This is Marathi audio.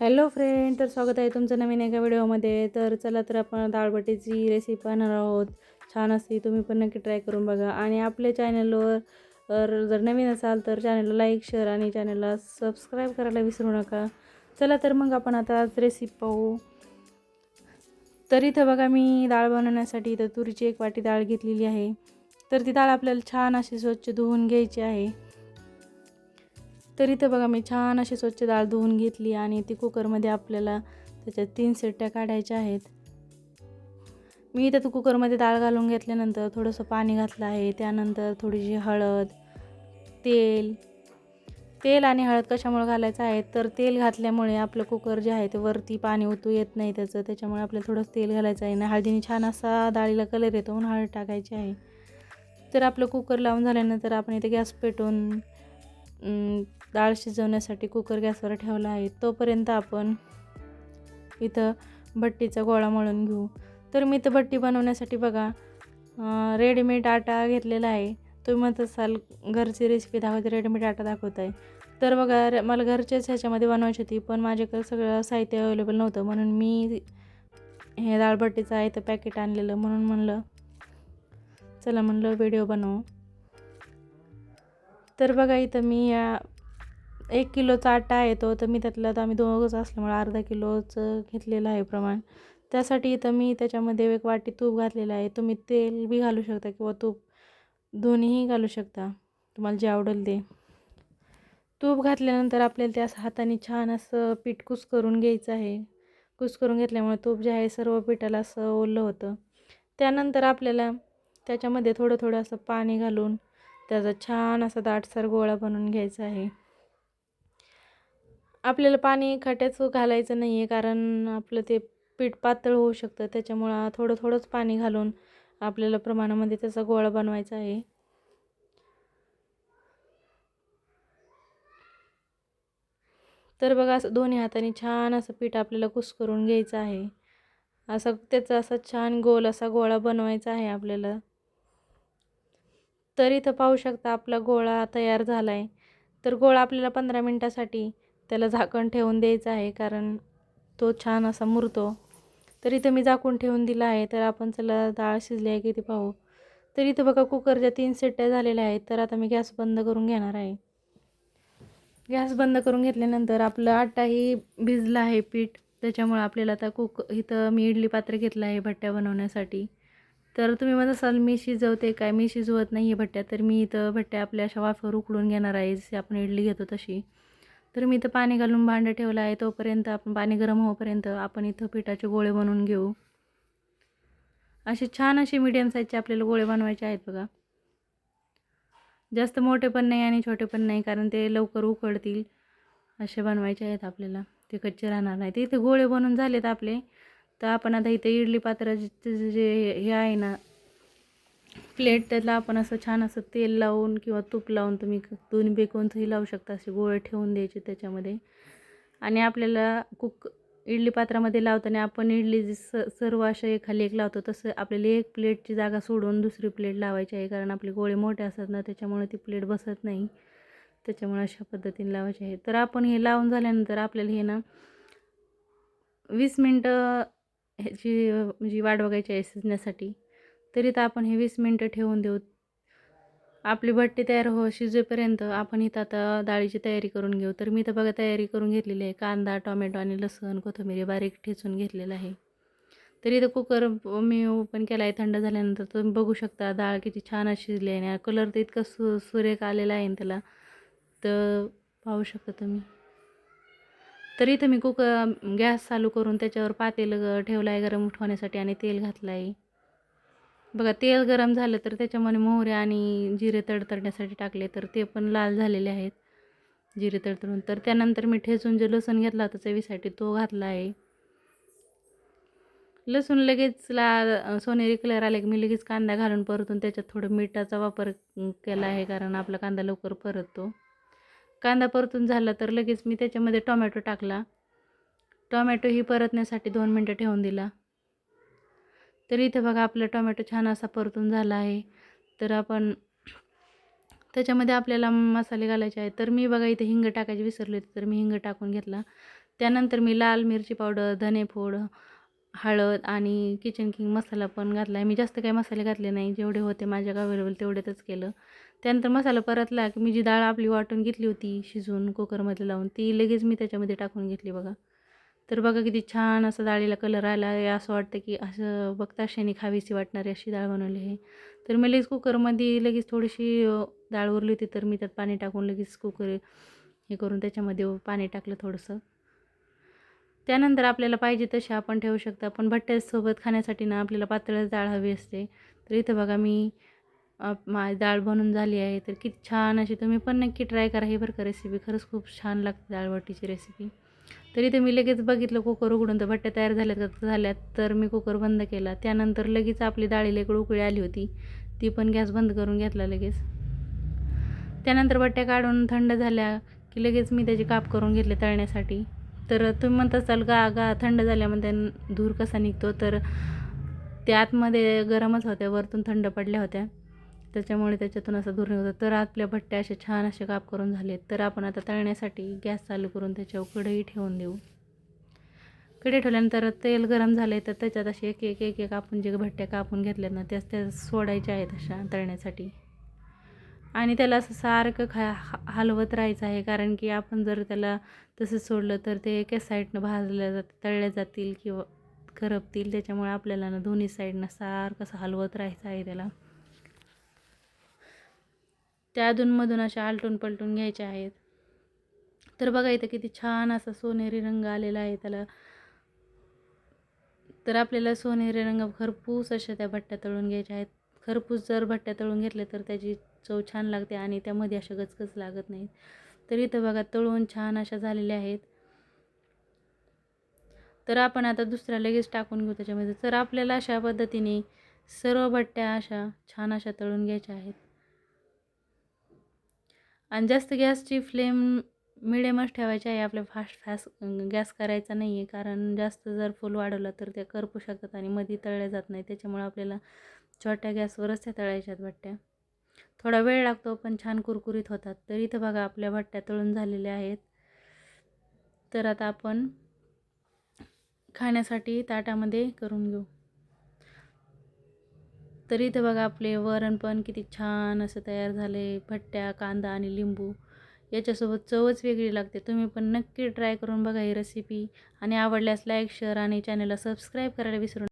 हॅलो फ्रेंड तर स्वागत आहे तुमचं नवीन एका व्हिडिओमध्ये. तर चला तर आपण दाळबटीची रेसिपी पाहणार आहोत. छान असते तुम्ही पण नक्की ट्राय करून बघा. आणि आपल्या चॅनलवर जर नवीन असाल तर चॅनलला लाईक शेअर आणि चॅनलला सबस्क्राईब करायला विसरू नका. चला तर मग आपण आता आज रेसिपी पाहू. तर इथं बघा मी डाळ बनवण्यासाठी इथं तुरीची एक वाटी डाळ घेतलेली आहे. तर ती डाळ आपल्याला छान अशी स्वच्छ धुवून घ्यायची आहे. तर इथं बघा मी छान अशी स्वच्छ डाळ धुवून घेतली आणि ती कुकरमध्ये आपल्याला त्याच्यात तीन शिट्ट्या काढायच्या आहेत. मी इथं कुकरमध्ये डाळ घालून घेतल्यानंतर थोडंसं पाणी घातलं आहे. त्यानंतर थोडीशी हळद तेल तेल आणि हळद कशामुळे घालायचं आहे? तर तेल घातल्यामुळे आपलं कुकर जे आहे ते वरती पाणी ओतू येत नाही त्याचं. त्याच्यामुळे आपल्याला थोडंसं तेल घालायचं आहे. आणि हळदीने छान असा डाळीला कलर येतो म्हणून हळद टाकायची आहे. तर आपलं कुकर लावून झाल्यानंतर आपण इथे गॅस पेटवून डाळ शिजवण्यासाठी कुकर गॅसवर ठेवला आहे. तोपर्यंत आपण इथं भट्टीचा गोळा मळून घेऊ. तर मी इथं भट्टी बनवण्यासाठी बघा रेडीमेड आटा घेतलेला आहे. तुम्ही म्हणत असाल घरची रेसिपी दाखवते रेडीमेड आटा दाखवत आहे. तर बघा मला घरच्याच ह्याच्यामध्ये बनवायची होती पण माझ्याकडे सगळं साहित्य अवेलेबल नव्हतं. म्हणून मी हे डाळभट्टीचं आहे तर पॅकेट आणलेलं. म्हणून म्हणलं चला म्हणलं व्हिडिओ बनवू. तर बघा इथं मी या एक किलोचा आटा आहे तो तर मी त्यातला तर आम्ही दोघंच असल्यामुळे अर्धा किलोचं घेतलेलं आहे प्रमाण. त्यासाठी इथं मी त्याच्यामध्ये एक वाटी तूप घातलेलं आहे. तुम्ही तेल बी घालू शकता किंवा तूप दोन्हीही घालू शकता. तुम्हाला जे आवडेल ते. तूप घातल्यानंतर आपल्याला ते असं हाताने छान असं पीठ कुस करून घ्यायचं आहे. कुस करून घेतल्यामुळे तूप जे आहे सर्व पिठाला असं ओलं होतं. त्यानंतर आपल्याला त्याच्यामध्ये थोडं थोडं असं पाणी घालून त्याचा छान असा दाटसर गोळा बनवून घ्यायचा आहे. आपल्याला पाणी खाट्याच घालायचं नाही आहे कारण आपलं ते पीठ पातळ होऊ शकतं. त्याच्यामुळं थोडं थोडंच पाणी घालून आपल्याला प्रमाणामध्ये त्याचा गोळा बनवायचा आहे. तर बघा असं दोन्ही हाताने छान असं पीठ आपल्याला कुस करून घ्यायचं आहे. असं त्याचा असा छान गोल असा गोळा बनवायचा आहे आपल्याला. तर इथं पाहू शकता आपला गोळा तयार झाला आहे तर गोळा आपल्याला पंधरा मिनटासाठी त्याला झाकण ठेवून द्यायचं आहे कारण तो छान असा मुरतो. तर इथं मी झाकून ठेवून दिला आहे तर आपण चला डाळ शिजली आहे किती पाहू. तर इथं बघा कुकरच्या तीन सिट्ट्या झालेल्या आहेत तर आता मी गॅस बंद करून घेणार आहे. गॅस बंद करून घेतल्यानंतर आपलं आटाही भिजला आहे पीठ. त्याच्यामुळं आपल्याला आता कुक इथं मी इडली पात्र घेतलं आहे भट्ट्या बनवण्यासाठी. तर तुम्ही म्हणत असाल मी शिजवते काय? मी शिजवत नाही आहे भट्ट्या तर मी इथं भट्ट्या आपल्या अशा वाफवर उकडून घेणार आहे जसे आपण इडली घेतो तशी. तर मी इथं पाणी घालून भांडं ठेवलं आहे. तोपर्यंत आपण पाणी गरम होईपर्यंत आपण इथं पिठाचे गोळे बनवून घेऊ. असे छान असे मीडियम साईजचे आपल्याला गोळे बनवायचे आहेत बघा. जास्त मोठे पण नाही आणि छोटे पण नाही कारण ते लवकर उकडतील असे बनवायचे आहेत आपल्याला. ते कच्चे राहणार नाही. ते इथे गोळे बनवून झालेत आपले. तर आपण आता इथे इडली पात्राचे जे हे आहे ना प्लेट त्याला आपण असं छान असं तेल लावून किंवा तूप लावून तुम्ही दोन्ही बेकोनचंही लावू शकता असे गोळे ठेवून द्यायचे त्याच्यामध्ये. आणि आपल्याला कुक इडली पात्रामध्ये लावताना आपण इडली जी स सर्व अशा खाली एक लावतो तसं आपल्याला एक प्लेटची जागा सोडून दुसरी प्लेट लावायची आहे कारण आपले गोळे मोठे असतात ना त्याच्यामुळे ती प्लेट बसत नाही. त्याच्यामुळे अशा पद्धतीने लावायचे आहे. तर आपण हे लावून झाल्यानंतर आपल्याला हे ना वीस मिनटं ह्याची म्हणजे वाट बघायची आहे शिजण्यासाठी तरी तर आपण हे वीस मिनटं ठेवून देऊ. आपली भट्टी तयार हो शिजेपर्यंत आपण इथं आता डाळीची तयारी करून घेऊ. तर मी तर बघा तयारी करून घेतलेली आहे. कांदा टोमॅटो आणि लसूण कोथिंबीर बारीक ठेचून घेतलेलं आहे. तर इथं कुकर मी ओपन केला आहे थंड झाल्यानंतर तुम्ही बघू शकता डाळ किती छान शिजली आहे. आणि कलर तर इतका सु सुरेख आलेला आहे त्याला. तर पाहू शकता तुम्ही. तर इथं मी कुकर गॅस चालू करून त्याच्यावर पातेल ठेवलं आहे गरम होण्यासाठी आणि तेल घातलं आहे बघा तेल गरम झालं तर त्याच्यामध्ये मोहरे आणि जिरे तडतडण्यासाठी टाकले तर ते पण लाल झालेले आहेत जिरे तडतडून. तर त्यानंतर मी ठेचून जे लसूण घेतला होता चवीसाठी तो घातला आहे. लसूण लगेच ला सोनेरी कलर आले की मी लगेच कांदा घालून परतून त्याच्यात थोडं मिठाचा वापर केला आहे कारण आपला कांदा लवकर परततो. कांदा परतून झाला तर लगेच मी त्याच्यामध्ये टोमॅटो टाकला. टोमॅटो ही परतण्यासाठी दोन मिनटं ठेवून दिला. तर इथे बघा आपला टोमॅटो छान असा परतून झाला आहे. तर आपण त्याच्यामध्ये आपल्याला मसाले घालायचे आहेत. तर मी बघा इथे हिंग टाकायचे विसरले होते तर मी हिंग टाकून घेतला. त्यानंतर मी लाल मिरची पावडर धनेपूड हळद आणि किचन किंग मसाला पण घातला आहे मी जास्त काही मसाले घातले नाही. जेवढे होते माझ्या अवेलेबल तेवढेच केलं. त्यानंतर मसाला परतला. की मी जी डाळ आपली वाटून घेतली होती शिजवून कुकरमध्ये लावून ती लगेच मी त्याच्यामध्ये टाकून घेतली बघा. तर बघा किती छान असं डाळीला कलर आला आहे. असं वाटतं की असं बघता क्षणी खावीशी वाटणारी अशी डाळ बनवली आहे. तर मी लगेच कुकरमध्ये लगेच थोडीशी डाळ उरली होती तर मी त्यात पाणी टाकून लगेच कुकर हे करून त्याच्यामध्ये पाणी टाकलं थोडंसं. त्यानंतर आपल्याला पाहिजे तशी आपण ठेवू शकता. पण भट्ट्यासोबत खाण्यासाठी ना आपल्याला पातळ डाळ हवी असते. तर इथं बघा मी मा डाळ बनून झाली आहे. तर किती छान अशी तुम्ही पण नक्की ट्राय करा. हे बरं का रेसिपी खरंच खूप छान लागते डाळबट्टीची रेसिपी तर इथे मी लगेच बघितलं कुकर उघडून तर भट्ट्या तयार झाल्यात का? झाल्यात. तर मी कुकर बंद केला. त्यानंतर लगेच आपली डाळीला इकडे उकळी आली होती. ती पण गॅस बंद करून घेतला लगेच. त्यानंतर बट्ट्या काढून थंड झाल्या की लगेच मी त्याची काप करून घेतले तळण्यासाठी. तर तुम्ही म्हणत असाल गा गा थंड झाल्यामध्ये धूर कसा निघतो? तर त्या आतमध्ये गरमच होत्या वरतून थंड पडल्या होत्या. त्याच्यामुळे त्याच्यातून असं धूर होतं तर आपल्या भट्ट्या असे छान असे काप करून झाले तर आपण आता तळण्यासाठी गॅस चालू करून त्याच्यावर कढई ठेवून देऊ. कढई ठेवल्यानंतर तेल गरम झाले तर त्याच्यात असे एक एक एक एक आपण जे भट्ट्या कापून घेतल्यात ना त्याच त्या सोडायच्या आहेत अशा तळण्यासाठी. आणि त्याला असं सारखं खा हा- हलवत राहायचं आहे. कारण की आपण जर त्याला तसं सोडलं तर ते एकाच साईडनं भाजल्या जात तळल्या जातील किंवा करपतील. त्याच्यामुळे आपल्याला ना दोन्ही साईडनं सारखं असं हलवत राहायचं आहे त्याला. त्या अधूनमधून अशा आलटून पलटून घ्यायच्या आहेत. तर बघा इथं किती छान असा सोनेरी रंग आलेला आहे त्याला. तर आपल्याला सोनेरी रंग खरपूस अशा त्या भट्ट्या तळून घ्यायच्या आहेत. खरपूस जर भट्ट्या तळून घेतल्या तर त्याची चव छान लागते आणि त्यामध्ये अशा गचगच लागत नाहीत. तर इथं बघा तळून छान अशा झालेल्या आहेत. तर आपण आता दुसऱ्या लगेच टाकून घेऊ त्याच्यामध्ये. तर आपल्याला अशा पद्धतीने सर्व भट्ट्या अशा छान अशा तळून घ्यायच्या आहेत. आणि जास्त गॅसची फ्लेम मिडियमच ठेवायची आहे. आपल्या फास्ट फास्ट गॅस करायचा नाही आहे कारण जास्त जर फुल वाढवलं तर त्या करपू शकतात आणि मध्ये तळल्या जात नाही. त्याच्यामुळे आपल्याला छोट्या गॅसवरच त्या तळायच्यात भट्ट्या थोडा वेळ लागतो पण छान कुरकुरीत होतात. तर इथं बघा आपल्या भट्ट्या तळून झालेल्या आहेत. तर आता आपण खाण्यासाठी ताटामध्ये करून घेऊ. तर इथं बघा आपले वरण पण किती छान असं तयार झाले भट्ट्या कांदा आणि लिंबू. याच्यासोबत चवच वेगळी लागते. तुम्ही पण नक्की ट्राय करून बघा ही रेसिपी आणि आवडल्यास लाईक शेअर आणि चॅनलला सबस्क्राईब करायला विसरू